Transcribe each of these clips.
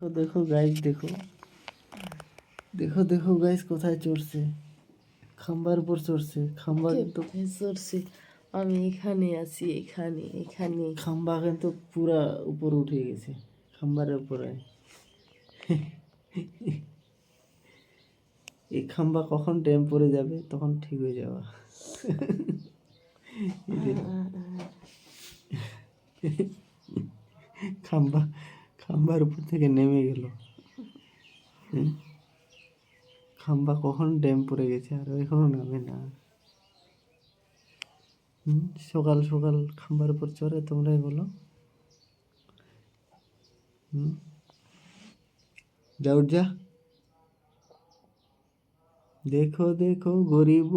তো দেখো গাইস দেখো। দেখো দেখো গাইস কোথায় চড়ছে। খাম্বার উপর চড়ছে। খাম্বা কিন্তু সরছি আমি এখানে আছি এখানে এখানে। খাম্বা কিন্তু পুরা উপর উঠে গেছে খাম্বার উপরে। এই খাম্বা কখন ড্যাম পড়ে যাবে তখন ঠিক হয়ে যাওয়া খাম্বা খাম্বার উপর থেকে নেমে গেল। খাম্বা কখন ড্যাম পড়ে গেছে আর এখনও নামে না? সকাল সকাল খাম্বার উপর চড়ে, তোমরাই বলো। হুম? যা। দেখো দেখো গরিব।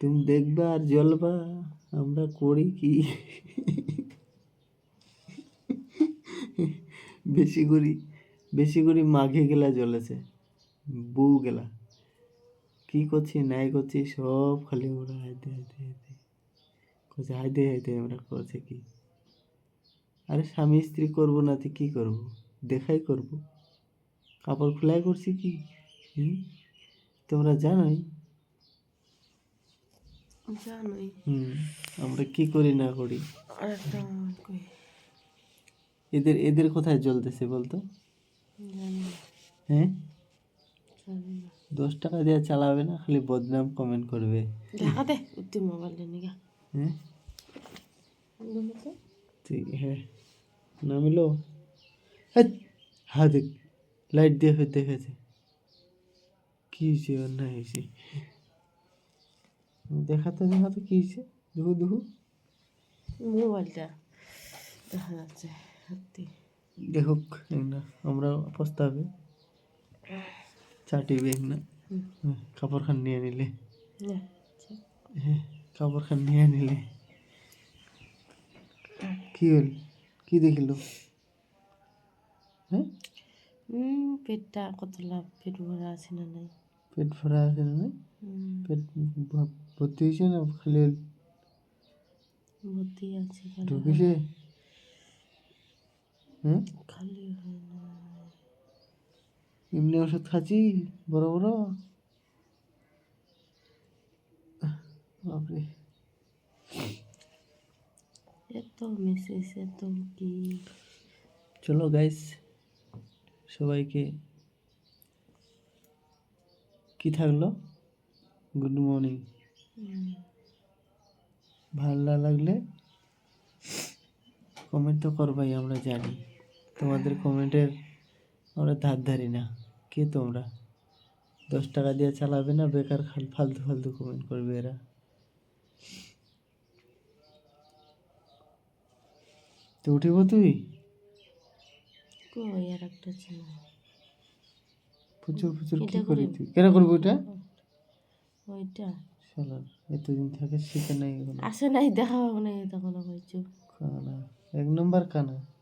তুমি দেখবা আর জ্বলবা। আমরা করি কি? বেশি করি বেশি করি মাঘে গেলা জ্বলেছে বউ গেলা। কি করছি নাই করছি সব খালি ওরা হাইতে হাইতে হাইতে করছে হাইতে হাইতে আমরা করছে কি? আরে স্বামী স্ত্রী করব না তো কী করব? দেখাই করব। কাপড় খোলাই করছি কি? তোমরা জানোই। জানোই। হুম আমরা কি করি না করি। এদের এদের কোথায় জ্বলতেছে বলতো? হ্যাঁ? দশ টাকা দিয়ে চালাবে না খালি বদনাম কমেন্ট করবে। হ্যাঁ? ঠিক হ্যাঁ। নামিলো? হ্যাঁ দেখ লাইট দিয়ে দেখেছে কি হয়েছে অন্যায় হয়েছে? দেখাতে দেখাতে কি হয়েছে? দুহু দুহু। মোবাইলটা দেখা যাচ্ছে। সত্যি। দেখুক না আমরা পস্তাবে চাটিবে না হুম। হ্যাঁ, কাপড় খান নিয়ে নিলে। না, আচ্ছা। হ্যাঁ কাপড় খান নিয়ে নিলে। কি হল? কি দেখিল? হ্যাঁ? পেটটা কত লাভ? পেট ভরা আছে না নাই? পেট ভরা আছে না না? হুম, পেট ভর্তি হয়েছে না খালি? ভর্তি আছে ঢুকেছে? খালি এমনি ওষুধ খাচ্ছি বড় বড়। বাপরে। এত মেসেজ এত কি? চলো গাইস সবাইকে কি থাকল? গুড মর্নিং ভালো লাগলে কমেন্ট তো করবাই আমরা জানি। তোমাদের কমেন্টের আমরা ধার ধারি না। কে তোমরা? দশ টাকা দিয়ে চালাবে না? বেকার খাল- ফালতু ফালতু কমেন্ট করবে এরা। তো উঠিব তুই? কই আর একটা ছিল প্রচুর প্রচুর কি করি। তুই কেন করবি ওটা ওইটা। শালার এতদিন থাকে শিখে নাই আসে নাই দেখা হবে না তখন হয়েছে কানা এক নম্বর কানা।